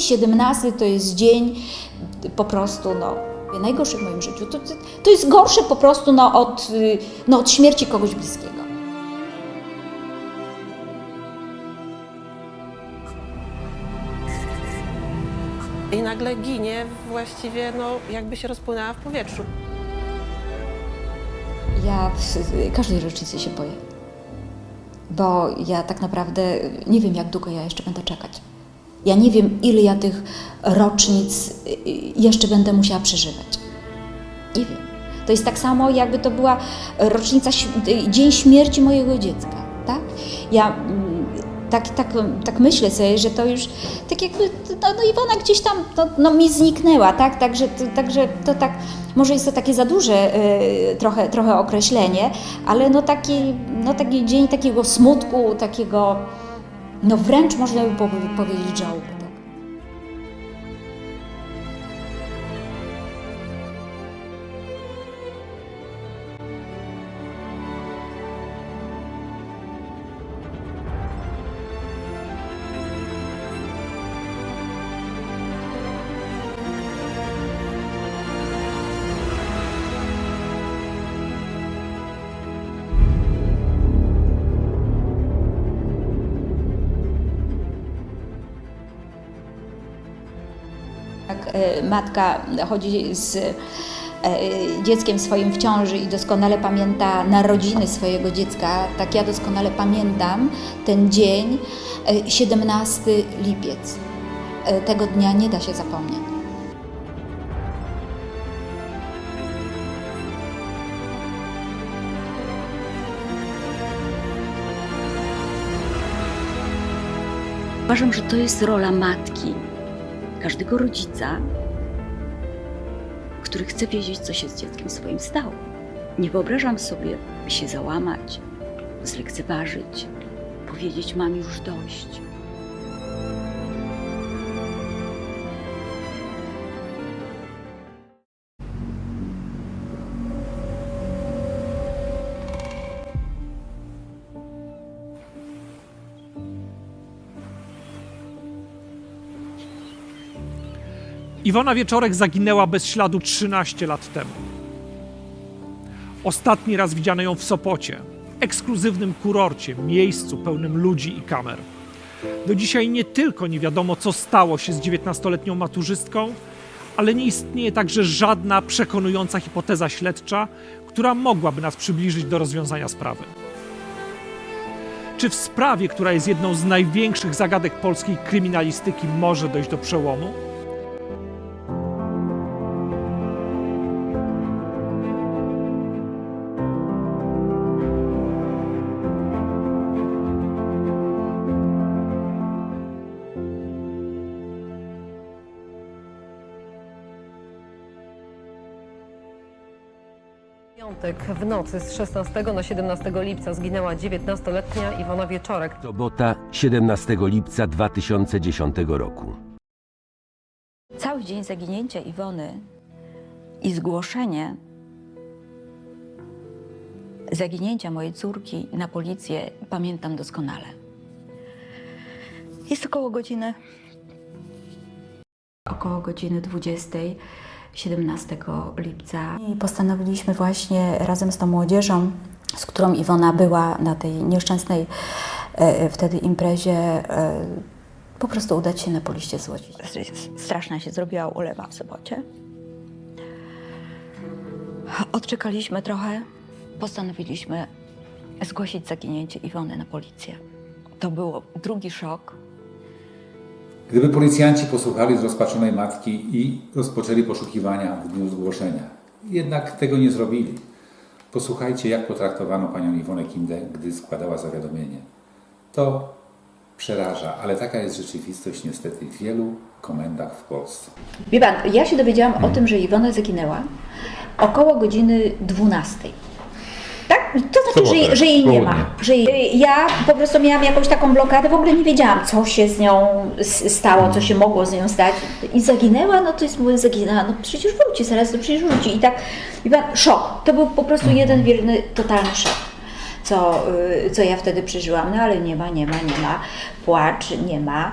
17 to jest dzień po prostu, no, najgorszy w moim życiu. To, to, to jest gorsze po prostu no, od, no, od śmierci kogoś bliskiego. I nagle ginie właściwie, no jakby się rozpłynęła w powietrzu. Ja w każdej rocznicy się boję. Bo ja tak naprawdę nie wiem, jak długo ja jeszcze będę czekać. Ja nie wiem, ile ja tych rocznic y, jeszcze będę musiała przeżywać. Nie wiem. To jest tak samo, jakby to była rocznica, y, dzień śmierci mojego dziecka, tak? Ja mm, tak, tak, tak myślę sobie, że to już tak jakby, no, no Iwona gdzieś tam no, no mi zniknęła, tak? Także, to- także to tak, może jest to takie za duże y, trochę, trochę określenie, ale no taki, no taki dzień takiego smutku, takiego, no wręcz można by po- powiedzieć żałoby, matka chodzi z e, dzieckiem swoim w ciąży i doskonale pamięta narodziny swojego dziecka, tak ja doskonale pamiętam ten dzień, e, 17 lipiec. E, Tego dnia nie da się zapomnieć. Uważam, że to jest rola matki, każdego rodzica, który chce wiedzieć, co się z dzieckiem swoim stało. Nie wyobrażam sobie się załamać, zlekceważyć, powiedzieć: Mam już dość. Iwona Wieczorek zaginęła bez śladu 13 lat temu. Ostatni raz widziano ją w Sopocie, ekskluzywnym kurorcie, miejscu pełnym ludzi i kamer. Do dzisiaj nie tylko nie wiadomo, co stało się z 19-letnią maturzystką, ale nie istnieje także żadna przekonująca hipoteza śledcza, która mogłaby nas przybliżyć do rozwiązania sprawy. Czy w sprawie, która jest jedną z największych zagadek polskiej kryminalistyki, może dojść do przełomu? Piątek w nocy z 16 na 17 lipca zginęła 19-letnia Iwona Wieczorek. Sobota 17 lipca 2010 roku. Cały dzień zaginięcia Iwony i zgłoszenie zaginięcia mojej córki na policję pamiętam doskonale. Jest około godziny około godziny 20, 17 lipca. I postanowiliśmy właśnie razem z tą młodzieżą, z którą Iwona była na tej nieszczęsnej e, wtedy imprezie, e, po prostu udać się na poliście z Łodzi. Straszna się zrobiła ulewa w sobocie. Odczekaliśmy trochę, postanowiliśmy zgłosić zaginięcie Iwony na policję. To był drugi szok, Gdyby policjanci posłuchali zrozpaczonej matki i rozpoczęli poszukiwania w dniu zgłoszenia, jednak tego nie zrobili. Posłuchajcie, jak potraktowano panią Iwonę Kindę, gdy składała zawiadomienie. To przeraża, ale taka jest rzeczywistość niestety w wielu komendach w Polsce. Wie pan, ja się dowiedziałam o tym, że Iwona zaginęła około godziny 12. To znaczy, że, że jej nie ma. Że jej, ja po prostu miałam jakąś taką blokadę, w ogóle nie wiedziałam, co się z nią s- stało, co się mogło z nią stać. I zaginęła, no to jest mówię, zaginęła, no przecież wróci, zaraz to przecież wróci. I tak, wie pan, szok. To był po prostu jeden wielny, totalny szok. co, y, co ja wtedy przeżyłam, no ale nie ma, nie ma, nie ma. Płacz, nie ma.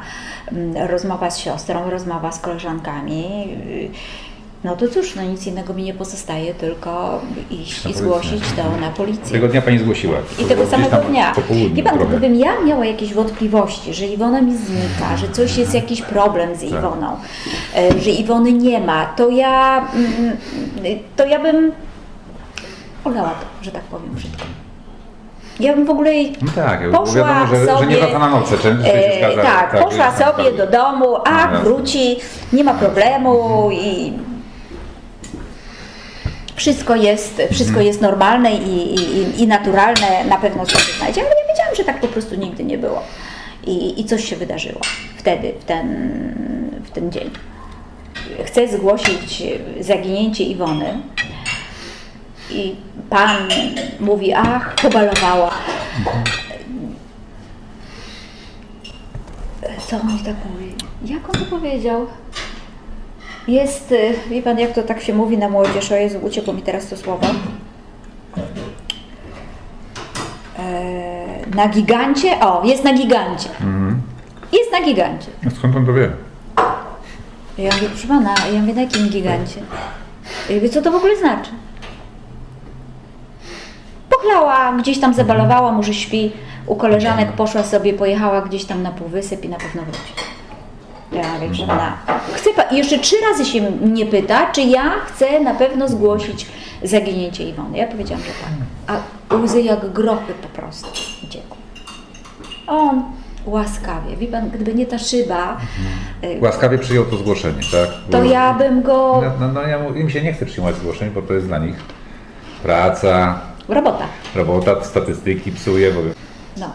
Mm, Rozmowa z siostrą, rozmowa z koleżankami. y, No to cóż, no nic innego mi nie pozostaje, tylko iść i zgłosić to na policję. Tego dnia pani zgłosiła. I tego samego dnia. Wie pan, trochę. gdybym ja miała jakieś wątpliwości, że Iwona mi znika, że coś jest jakiś problem z Iwoną, e, że Iwony nie ma, to ja, mm, to ja bym olała to, że tak powiem wszystko. Ja bym w ogóle No tak, poszła wiadomo, że, sobie, że nie wraca na noce, czy e, tak, że poszła sobie do domu, a No, wróci, nie ma problemu i wszystko jest, wszystko jest normalne i, i, i naturalne, na pewno sobie znajdzie, ale ja wiedziałam, że tak po prostu nigdy nie było. I, I coś się wydarzyło wtedy, w ten, w ten dzień. Chcę zgłosić zaginięcie Iwony. I pan mówi, ach, pobalowała. Co on mi tak mówi? Jak on to powiedział? Jest, y, wie pan jak to tak się mówi na młodzież, o Jezu, uciekło mi teraz to słowo. E, na gigancie? O, jest na gigancie. Jest na gigancie. No Skąd on to wie? Ja mówię, proszę pana, ja mówię, na jakim gigancie? Ja mówię, co to w ogóle znaczy? Pochlała, gdzieś tam zabalowała, może śpi u koleżanek, poszła sobie, pojechała gdzieś tam na półwysep i na pewno wróci. Ja mówię, proszę pana, chcę pa- i jeszcze trzy razy się mnie pyta, czy ja chcę na pewno zgłosić zaginięcie Iwony. Ja powiedziałam, że tak. A łzy jak grochy po prostu uciekły. On łaskawie, wie pan, gdyby nie ta szyba, y, Łaskawie przyjął to zgłoszenie, tak? to ja bym go... No, no, no ja mu, im się nie chce przyjmować zgłoszeń, bo to jest dla nich praca, Robota. robota, statystyki psuje, bo... No.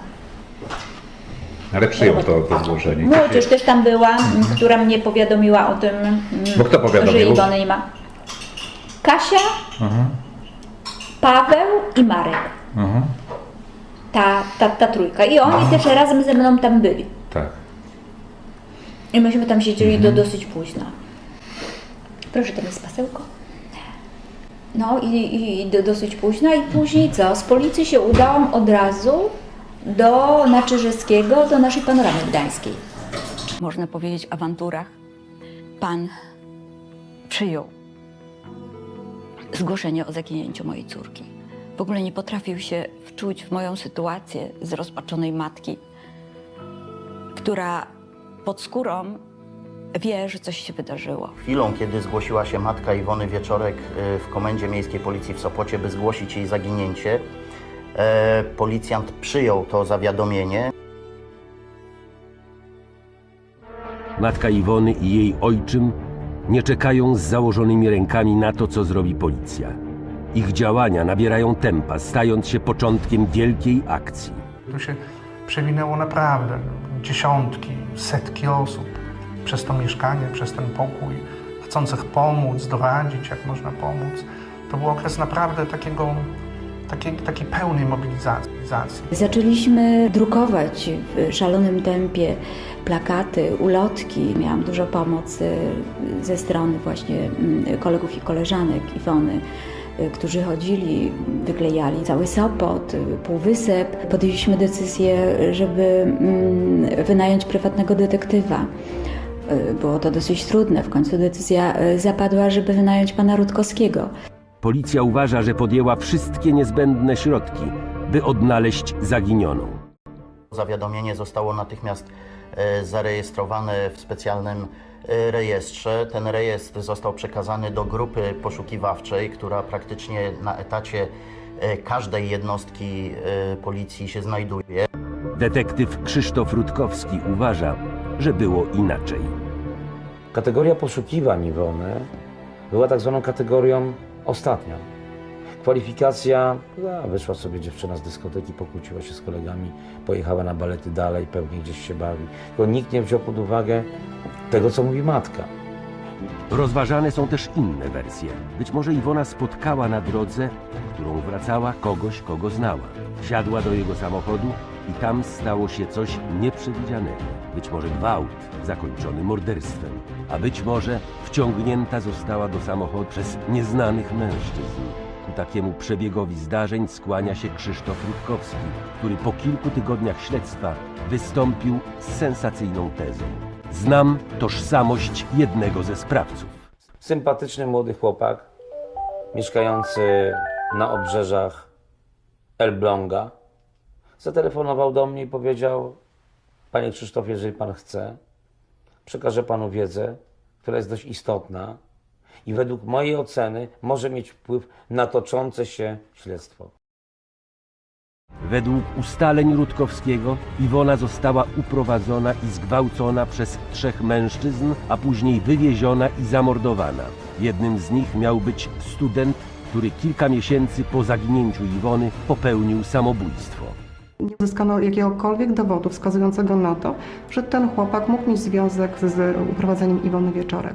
Ale przyjął to, to zgłoszenie. Młodzież też tam była, m, która mnie powiadomiła o tym, m, Bo kto powiadomił? że Iwony nie ma. Kasia, Mhm, Paweł i Marek. mhm, Ta, ta, ta trójka. I oni też razem ze mną tam byli. tak. I myśmy tam siedzieli Mhm. do dosyć późna. Proszę, tam jest pasełko. No i, i do dosyć późna i później co? Z policji się udałam od razu do Naczyżewskiego, do naszej panoramy gdańskiej. Można powiedzieć awanturach. Pan przyjął zgłoszenie o zaginięciu mojej córki. W ogóle nie potrafił się wczuć w moją sytuację zrozpaczonej matki, która pod skórą wie, że coś się wydarzyło. Chwilą, kiedy zgłosiła się matka Iwony Wieczorek y, w Komendzie Miejskiej Policji w Sopocie, by zgłosić jej zaginięcie, policjant przyjął to zawiadomienie. Matka Iwony i jej ojczym nie czekają z założonymi rękami na to, co zrobi policja. Ich działania nabierają tempa, stając się początkiem wielkiej akcji. Tu się przewinęło naprawdę dziesiątki, setki osób przez to mieszkanie, przez ten pokój, chcących pomóc, doradzić, jak można pomóc. To był okres naprawdę takiego, takiej, takiej pełnej mobilizacji. Zaczęliśmy drukować w szalonym tempie plakaty, ulotki. Miałam dużo pomocy ze strony właśnie mm, kolegów i koleżanek Iwony, y, którzy chodzili, wyklejali cały Sopot, y, Półwysep. Podjęliśmy decyzję, żeby mm, wynająć prywatnego detektywa. Y, Było to dosyć trudne. W końcu decyzja zapadła, żeby wynająć pana Rutkowskiego. Policja uważa, że podjęła wszystkie niezbędne środki, by odnaleźć zaginioną. Zawiadomienie zostało natychmiast e, zarejestrowane w specjalnym e, rejestrze. Ten rejestr został przekazany do grupy poszukiwawczej, która praktycznie na etacie e, każdej jednostki policji się znajduje. Detektyw Krzysztof Rutkowski uważa, że było inaczej. Kategoria poszukiwań Iwony była tak zwaną kategorią ostatnią. Kwalifikacja, a, wyszła sobie dziewczyna z dyskoteki, pokłóciła się z kolegami, pojechała na balety dalej, pewnie gdzieś się bawi. Tylko nikt nie wziął pod uwagę tego, co mówi matka. Rozważane są też inne wersje. Być może Iwona spotkała na drodze, którą wracała, kogoś, kogo znała. Wsiadła do jego samochodu i tam stało się coś nieprzewidzianego. Być może gwałt zakończony morderstwem, a być może wciągnięta została do samochodu przez nieznanych mężczyzn. Ku takiemu przebiegowi zdarzeń skłania się Krzysztof Rutkowski, który po kilku tygodniach śledztwa wystąpił z sensacyjną tezą. Znam tożsamość jednego ze sprawców. Sympatyczny młody chłopak, mieszkający na obrzeżach Elbląga, zatelefonował do mnie i powiedział: Panie Krzysztofie, jeżeli pan chce, przekażę panu wiedzę, która jest dość istotna i według mojej oceny może mieć wpływ na toczące się śledztwo. Według ustaleń Rutkowskiego Iwona została uprowadzona i zgwałcona przez trzech mężczyzn, a później wywieziona i zamordowana. Jednym z nich miał być student, który kilka miesięcy po zaginięciu Iwony popełnił samobójstwo. Nie uzyskano jakiegokolwiek dowodu wskazującego na to, że ten chłopak mógł mieć związek z uprowadzeniem Iwony Wieczorek.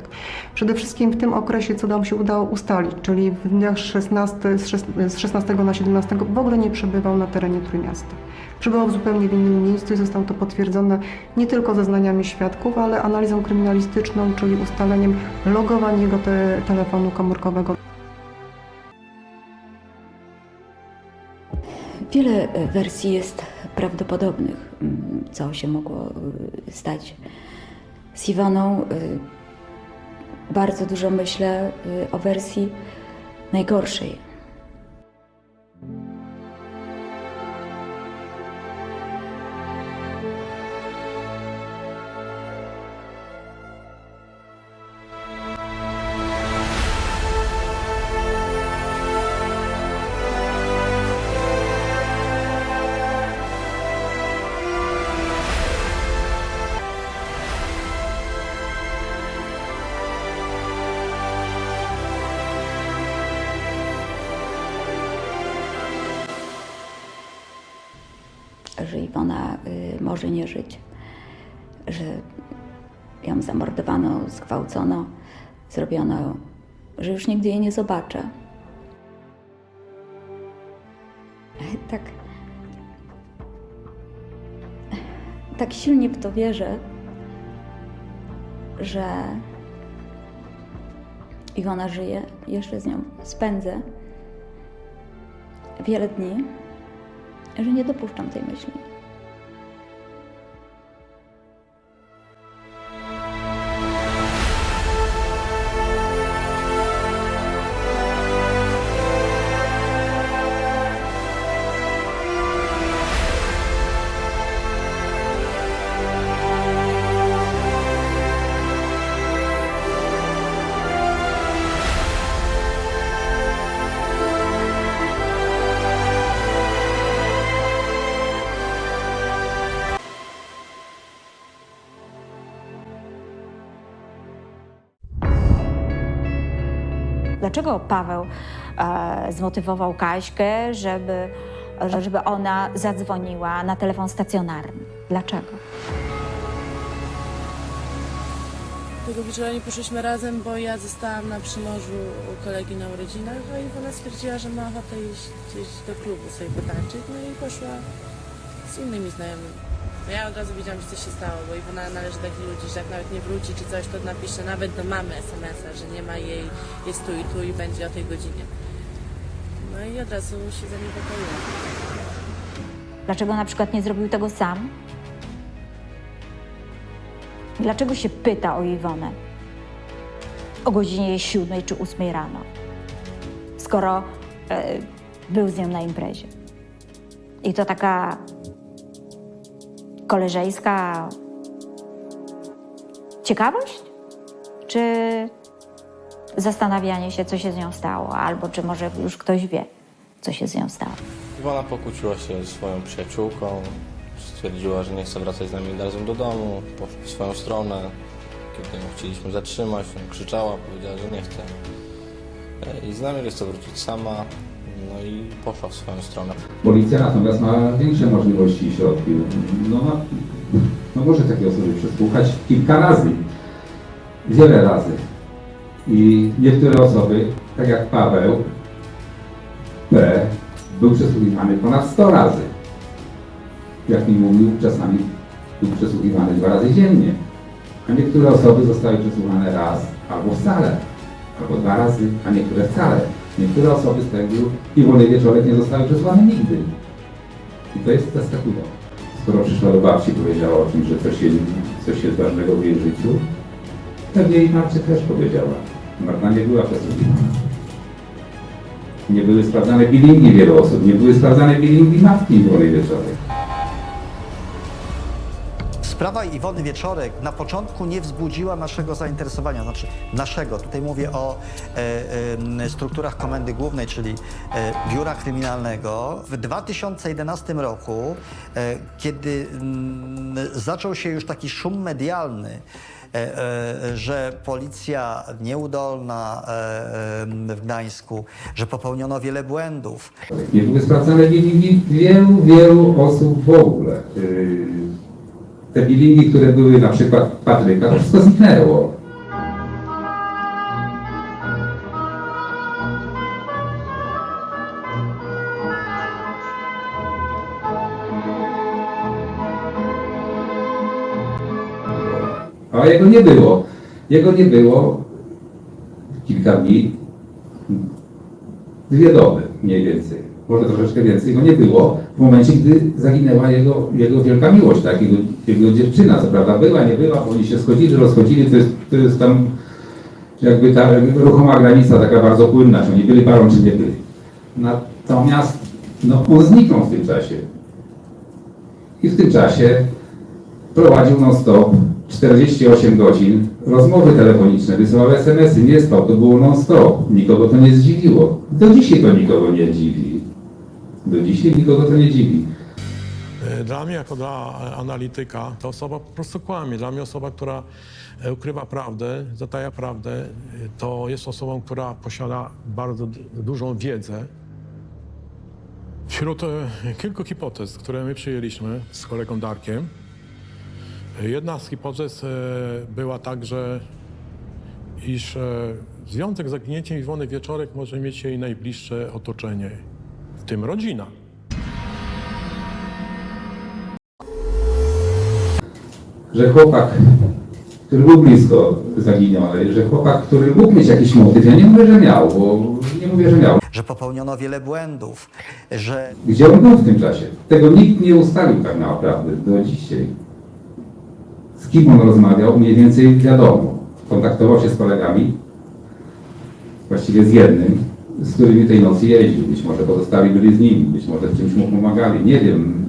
Przede wszystkim w tym okresie, co nam się udało ustalić, czyli w dniach 16, z szes- z 16 na 17 w ogóle nie przebywał na terenie Trójmiasta. Przebywał w zupełnie innym miejscu i zostało to potwierdzone nie tylko zeznaniami świadków, ale analizą kryminalistyczną, czyli ustaleniem logowania jego te, telefonu komórkowego. Wiele e, wersji jest prawdopodobnych, mm, co się mogło y, stać z Iwoną. y, Bardzo dużo myślę o wersji najgorszej. Może nie żyć, że ją zamordowano, zgwałcono, zrobiono, że już nigdy jej nie zobaczę. Tak. Tak silnie w to wierzę, że Iwona żyje, jeszcze z nią spędzę wiele dni że nie dopuszczam tej myśli. Dlaczego Paweł e, zmotywował Kaśkę, żeby, żeby ona zadzwoniła na telefon stacjonarny? Dlaczego? Tego wieczora nie poszliśmy razem, bo ja zostałam na Przymorzu u kolegi na urodzinach, a Iwona stwierdziła, że ma ochotę iść gdzieś do klubu sobie potańczyć, no i poszła z innymi znajomymi. No ja od razu wiedziałam, że coś się stało, bo Iwona należy do takich ludzi, że jak nawet nie wróci czy coś, to napisze nawet do mamy SMS-a, że nie ma jej, jest tu i tu i będzie o tej godzinie. No i od razu się zaniepokoiłam. Dlaczego na przykład nie zrobił tego sam? Dlaczego się pyta o Iwonę o godzinie 7 czy 8 rano, skoro e, był z nią na imprezie? I to taka koleżeńska ciekawość? Czy zastanawianie się, co się z nią stało, albo czy może już ktoś wie, co się z nią stało? Iwona pokłóciła się ze swoją przyjaciółką. Stwierdziła, że nie chce wracać z nami razem do domu. Poszła w swoją stronę. Kiedy ją chcieliśmy zatrzymać, krzyczała, powiedziała, że nie chce. E, I z nami chce wrócić sama. No i poszła w swoją stronę. Policja natomiast ma większe możliwości i środki. No, ma, no może takie osoby przesłuchać kilka razy, wiele razy. I niektóre osoby, tak jak Paweł P., był przesłuchiwany ponad 100 razy. Jak mi mówił, czasami był przesłuchiwany dwa razy dziennie. A niektóre osoby zostały przesłuchane raz albo wcale, albo dwa razy, a niektóre wcale. Niektóre osoby z kręgu Iwony Wieczorek nie zostały przesłane nigdy. I to jest zaskakujące. Skoro przyszła do babci i powiedziała o tym, że coś, się, coś jest ważnego w jej życiu, pewnie jej matce też powiedziała. Marta nie była przesłuchiwana. Nie były sprawdzane bilingi wielu osób, nie były sprawdzane bilingi matki Iwony Wieczorek. Sprawa Iwony Wieczorek na początku nie wzbudziła naszego zainteresowania, znaczy naszego, tutaj mówię o e, e, strukturach Komendy Głównej, czyli e, Biura Kryminalnego. W 2011 roku, e, kiedy mm, zaczął się już taki szum medialny, e, e, że policja nieudolna e, w Gdańsku, że popełniono wiele błędów, Nie były bilingi wielu, wielu osób w ogóle. Te bilingi, które były na przykład Patryka, wszystko zniknęło. A jego nie było. Jego nie było kilka dni, dwie doby mniej więcej, może troszeczkę więcej, go nie było w momencie, gdy zaginęła jego, jego wielka miłość, tak? jego, jego dziewczyna, co prawda była, nie była, bo oni się schodzili, rozchodzili, to jest, to jest tam jakby ta ruchoma granica taka bardzo płynna, czy oni byli parą, czy nie byli. Natomiast no, on zniknął w tym czasie. I w tym czasie prowadził non-stop 48 godzin rozmowy telefoniczne, wysyłał SMS-y, nie spał, to było non-stop. Nikogo to nie zdziwiło. Do dzisiaj to nikogo nie dziwi. Do dzisiaj nikogo to nie dziwi. E, Dla mnie, jako dla analityka, ta osoba po prostu kłamie. Dla mnie osoba, która e, ukrywa prawdę, zataja prawdę, e, to jest osobą, która posiada bardzo dużą wiedzę. Wśród e, kilku hipotez, które my przyjęliśmy z kolegą Darkiem, e, jedna z hipotez e, była także, iż e, związek z zaginięciem Iwony Wieczorek może mieć jej najbliższe otoczenie, tym rodzina. Że chłopak, który był blisko zaginiony, że chłopak, który mógł mieć jakiś motyw, ja nie mówię, że miał, bo nie mówię, że miał. że popełniono wiele błędów, że Gdzie on był w tym czasie? Tego nikt nie ustalił tak naprawdę do dzisiaj. Z kim on rozmawiał, mniej więcej wiadomo. Kontaktował się z kolegami, właściwie z jednym, z którymi tej nocy jeździł. Być może pozostali byli z nim, być może czymś mu pomagali, nie wiem.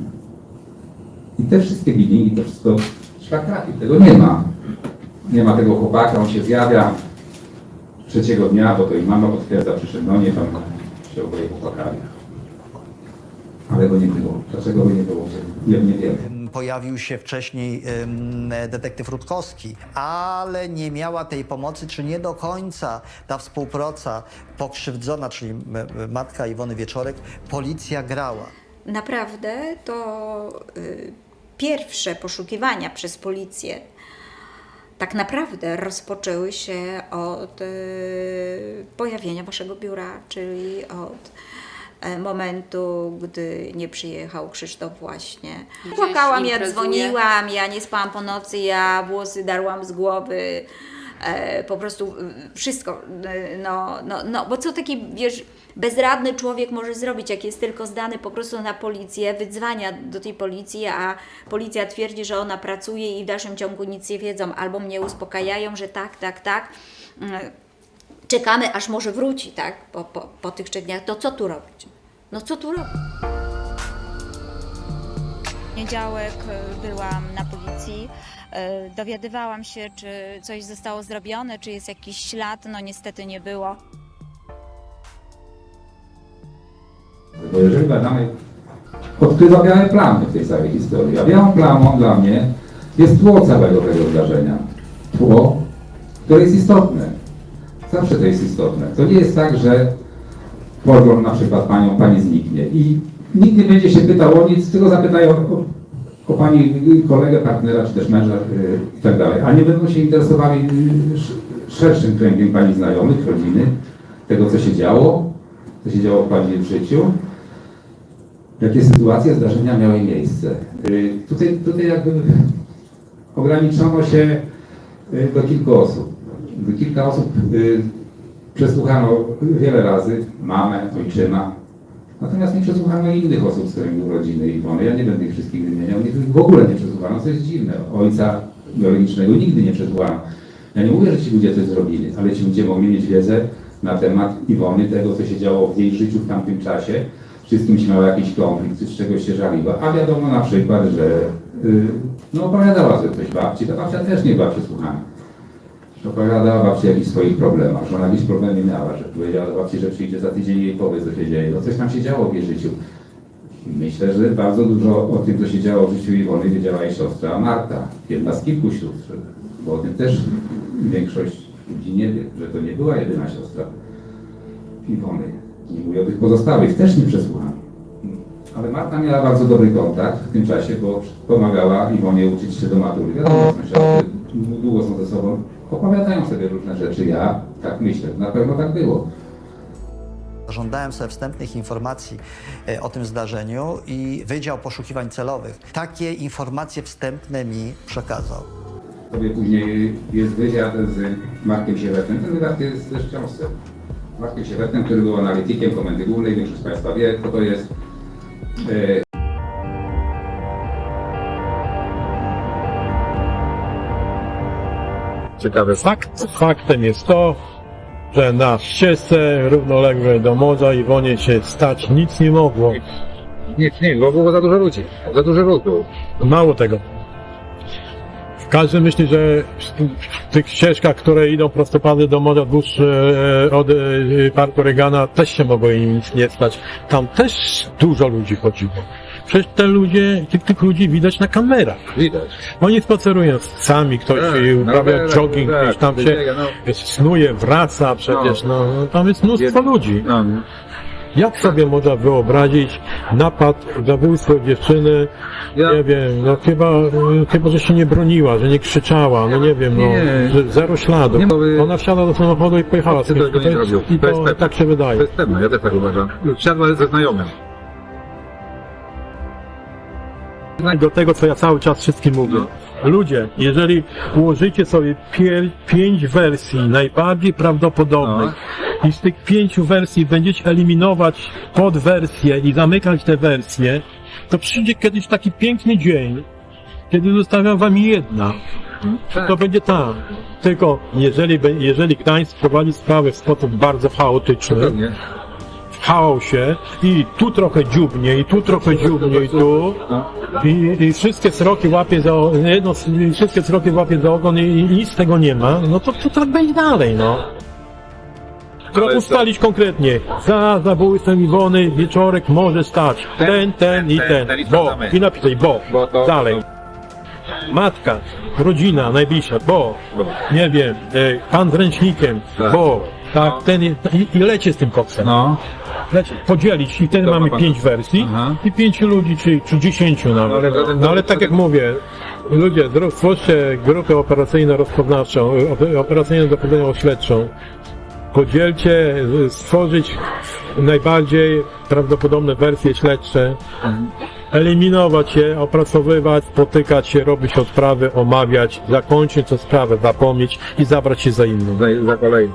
I te wszystkie bilingi, to wszystko szlak tego nie ma. Nie ma tego chłopaka, on się zjawia trzeciego dnia, bo to i mama potwierdza, przyszedł do niej, tam się oboje popłakali. Ale go nie było. Dlaczego go nie było? Nie, nie wiemy. Pojawił się wcześniej detektyw Rutkowski, ale nie miała tej pomocy, czy nie do końca ta współpraca pokrzywdzona, czyli matka Iwony Wieczorek, policja grała. Naprawdę to y, pierwsze poszukiwania przez policję tak naprawdę rozpoczęły się od y, pojawienia waszego biura, czyli od momentu, gdy nie przyjechał Krzysztof właśnie. Płakałam, ja imprezuje. dzwoniłam, ja nie spałam po nocy, ja włosy darłam z głowy, e, po prostu wszystko. y, No, no, no, bo co taki, wiesz, bezradny człowiek może zrobić, jak jest tylko zdany po prostu na policję, wydzwania do tej policji, a policja twierdzi, że ona pracuje i w dalszym ciągu nic nie wiedzą, albo mnie uspokajają, że tak, tak, tak. Mm, Czekamy, aż może wróci, tak, po, po, po tych trzech dniach. To co tu robić? No co tu robić? poniedziałek e, byłam na policji. e, Dowiadywałam się, czy coś zostało zrobione, czy jest jakiś ślad. No niestety nie było. Bo jeżeli badamy, odkrywa białe plamy w tej całej historii. A białą plamą dla mnie jest tło całego tego zdarzenia. Tło, które jest istotne. Zawsze to jest istotne. To nie jest tak, że porwą na przykład panią, pani zniknie i nikt nie będzie się pytał o nic, tylko zapytają o, o pani kolegę, partnera, czy też męża yy, i tak dalej. A nie będą się interesowali sz- szerszym kręgiem pani znajomych, rodziny, tego co się działo, co się działo w pani w życiu jakie sytuacje, zdarzenia miały miejsce. Y, Tutaj, tutaj jakby ograniczono się y, do kilku osób. Kilka osób y, Przesłuchano wiele razy mamę, ojczyma, natomiast nie przesłuchano innych osób z kręgu rodziny Iwony. Ja nie będę ich wszystkich wymieniał, w ogóle nie przesłuchano, co jest dziwne. Ojca biologicznego nigdy nie przesłuchano. Ja nie mówię, że ci ludzie coś zrobili, ale ci ludzie mogli mieć wiedzę na temat Iwony, tego, co się działo w jej życiu w tamtym czasie, czy z kimś miała jakiś konflikt, z czegoś się żaliła. A wiadomo na przykład, że y, no, opowiadała sobie coś babci, ta babcia też nie była przesłuchana. Opowiadała babci o jakichś swoich problemach, że ona jakieś problemy miała, że powiedziała babci, że przyjdzie za tydzień i jej powie, co się dzieje. No coś tam się działo w jej życiu. Myślę, że bardzo dużo o tym, co się działo w życiu Iwony, wiedziała jej siostra Marta, jedna z kilku sióstr, bo o tym też większość ludzi nie wie, że to nie była jedyna siostra Iwony. Nie mówię o tych pozostałych, też nie przesłuchano. Ale Marta miała bardzo dobry kontakt w tym czasie, bo pomagała Iwonie uczyć się do matury. Wiadomo, długo są ze sobą, opowiadają sobie różne rzeczy. Ja tak myślę, na pewno tak było. Żądałem sobie wstępnych informacji e, o tym zdarzeniu i Wydział Poszukiwań Celowych takie informacje wstępne mi przekazał. Sobie później jest wywiad z Markiem Siewetem. Ten wywiad jest też w książce. Markiem Siewetem, który był analitykiem Komendy Głównej, większość z Państwa wie, kto to jest. Ciekawy fakt. Faktem jest to, że na ścieżce równoległej do morza Iwonie się stać nic nie mogło. Nic, nie, bo było za dużo ludzi. Za dużo ruch było. Mało tego. Każdy myśli, że w tych ścieżkach, które idą prostopadle do morza wzdłuż e, od e, parku Regana też się mogło im nic nie stać. Tam też dużo ludzi chodziło. Przecież te ludzie, tych, tych ludzi widać na kamerach. Widać. Oni spacerują sami, ktoś Tak, no uprawia tak, jogging, tak, gdzieś tam się biega, no. snuje, wraca przecież, no, no tam jest mnóstwo ludzi. No, Jak sobie można wyobrazić napad, zabójstwo dziewczyny, nie wiem, no chyba, chyba, że się nie broniła, że nie krzyczała, no nie wiem, no, Nie. że zero śladu. Nie, Ona wsiadła do samochodu i pojechała. Obcy to, nie zrobił. I To jest to tak się wydaje. To jest pewne, ja też tak uważam. Siadła ze znajomym. Do tego, co ja cały czas wszystkim mówię. Ludzie, jeżeli ułożycie sobie pier- pięć wersji najbardziej prawdopodobnych i z tych pięciu wersji będziecie eliminować podwersje i zamykać te wersje, to przyjdzie kiedyś taki piękny dzień, kiedy zostawia wam jedna. To będzie tam. Tylko jeżeli, jeżeli Gdańsk prowadzi sprawę w sposób bardzo chaotyczny, Pewnie. W chaosie i tu trochę dziubnie, i tu trochę dziubnie, i tu. I, i wszystkie sroki łapie za jedno, wszystkie sroki łapie za ogon i, i nic z tego nie ma, no to, to tak będzie dalej, no. Trzeba ustalić konkretnie, za zabójstwem Iwony wieczorek może stać ten, ten i ten, bo, i napisać bo, dalej. Matka, rodzina najbliższa, bo, nie wiem, e, pan z ręcznikiem, Tak. bo, tak, ten i, i lecie z tym koksem. No. Lecie, podzielić i To mamy ma pan- pięć wersji Aha. i pięciu ludzi, czy, czy dziesięciu nawet. ale żaden No ale tak jak mówię, ludzie, stwórzcie grupę operacyjno-rozpoznawczą, y, operacyjno-dochodzeniową-śledczą, podzielcie, y, stworzyć najbardziej prawdopodobne wersje śledcze, eliminować je, opracowywać, spotykać się, robić odprawy, omawiać, zakończyć tę sprawę, zapomnieć i zabrać się za inną. Za, za kolejny.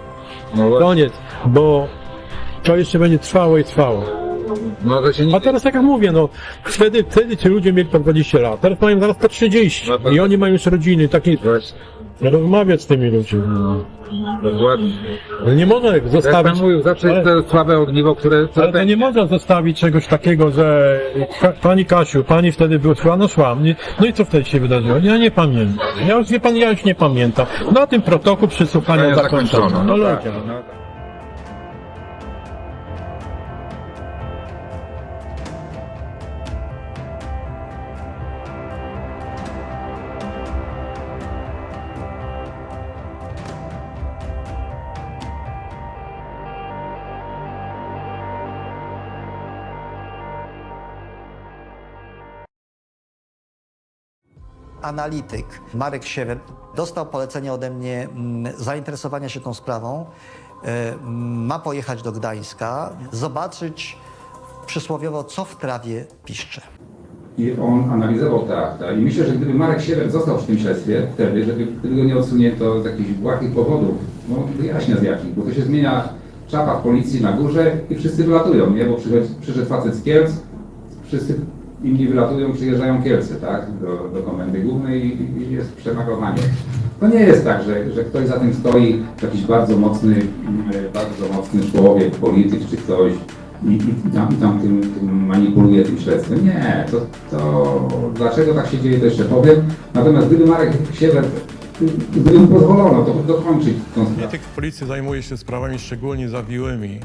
No, Koniec, bo to jeszcze będzie trwało i trwało. No to się nie... A teraz tak jak mówię, no wtedy, wtedy ci ludzie mieli po 20 lat, teraz mają zaraz po 30 No i oni mają już rodziny, takie Właśnie. rozmawiać z tymi ludźmi. Dokładnie. Ale Nie można ich Jak zostawić. pan mówił, zawsze jest ale, to słabe ogniwo, które... ale to nie można zostawić czegoś takiego, że pa- Pani Kasiu, Pani wtedy była szła, no szłam. Nie, no i co wtedy się wydarzyło? Ja nie pamiętam. Ja już wie Pan, ja już nie pamiętam. Na tym protokół przesłuchania Pytania zakończono. No No ludzie. tak, no Analityk Marek Siewer dostał polecenie ode mnie mm, zainteresowania się tą sprawą. E, mm, Ma pojechać do Gdańska, zobaczyć przysłowiowo, co w trawie piszcze. i on analizował te akta. I myślę, że gdyby Marek Siewer został przy tym śledztwie wtedy, żeby, gdyby go nie odsunięto z jakichś błahych powodów, no wyjaśnia z jakich, bo to się zmienia czapa w policji na górze i wszyscy wylatują, nie? Bo przychodzi, przyszedł facet z Kielc, wszyscy inni wylatują, przyjeżdżają Kielce, tak? Do, do komendy głównej i, i jest przemagowanie. To nie jest tak, że, że ktoś za tym stoi, jakiś bardzo mocny, mm, bardzo mocny człowiek, polityk czy ktoś i, i, tam, i tam tym, tym manipuluje tym śledztwem. Nie, to, to dlaczego tak się dzieje, to jeszcze powiem. Natomiast gdyby Marek Siewer, gdyby mu pozwolono, to dokończyć tą sprawę. Polityk w policji zajmuje się sprawami szczególnie zawiłymi,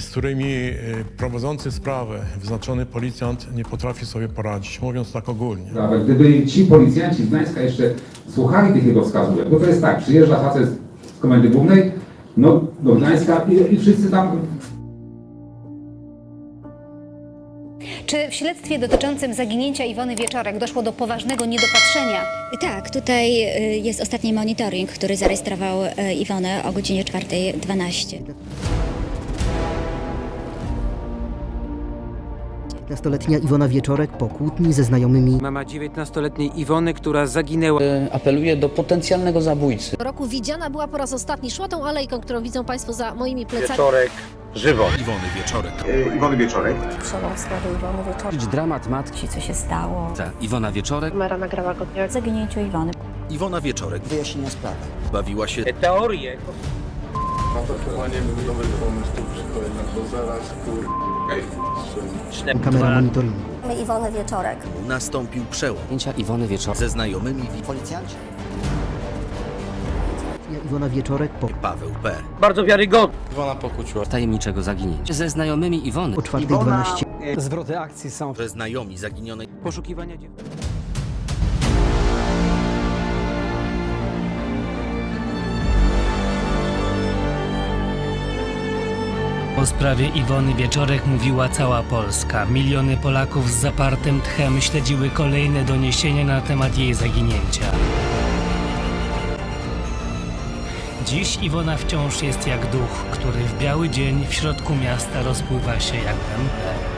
z którymi e, prowadzący sprawę, wyznaczony policjant nie potrafi sobie poradzić, mówiąc tak ogólnie. Gdyby ci policjanci z Gdańska jeszcze słuchali tych jego wskazówek, bo to jest tak, przyjeżdża facet z komendy głównej, no do Gdańska i, i wszyscy tam Czy w śledztwie dotyczącym zaginięcia Iwony Wieczorek doszło do poważnego niedopatrzenia? Tak, tutaj y, jest ostatni monitoring, który zarejestrował y, Iwonę o godzinie 4.12. 15-letnia Iwona Wieczorek po kłótni ze znajomymi Mama 19-letniej Iwony, która zaginęła. Apeluje do potencjalnego zabójcy. Roku widziana była po raz ostatni. Szła tą alejką, którą widzą Państwo za moimi plecami. żywo. Iwony Wieczorek. Iwony Wieczorek. Przełom sprawy Iwony Wieczorek. Dramat matki. Co się stało? Iwona Wieczorek. Kamera nagrała go. Zaginięciu Iwony. Iwona Wieczorek. wyjaśnienia sprawy. Bawiła się Teorie. Atakowanie był nowy pomysł, tu przychodzi na to zaraz, kur... Kamera monitoringu. Iwony Wieczorek. Nastąpił przełom Iwony Wieczorek. ze znajomymi Policjanci? Iwona Wieczorek po, Paweł P. Bardzo wiarygodny. Iwona pokłóciła. Tajemniczego zaginięcia. Ze znajomymi Iwony. po 4.12. Zwroty akcji są. Że znajomi zaginionej Poszukiwania dziewczyny. O sprawie Iwony Wieczorek mówiła cała Polska. Miliony Polaków z zapartym tchem śledziły kolejne doniesienia na temat jej zaginięcia. Dziś Iwona wciąż jest jak duch, który w biały dzień w środku miasta rozpływa się jak mgle.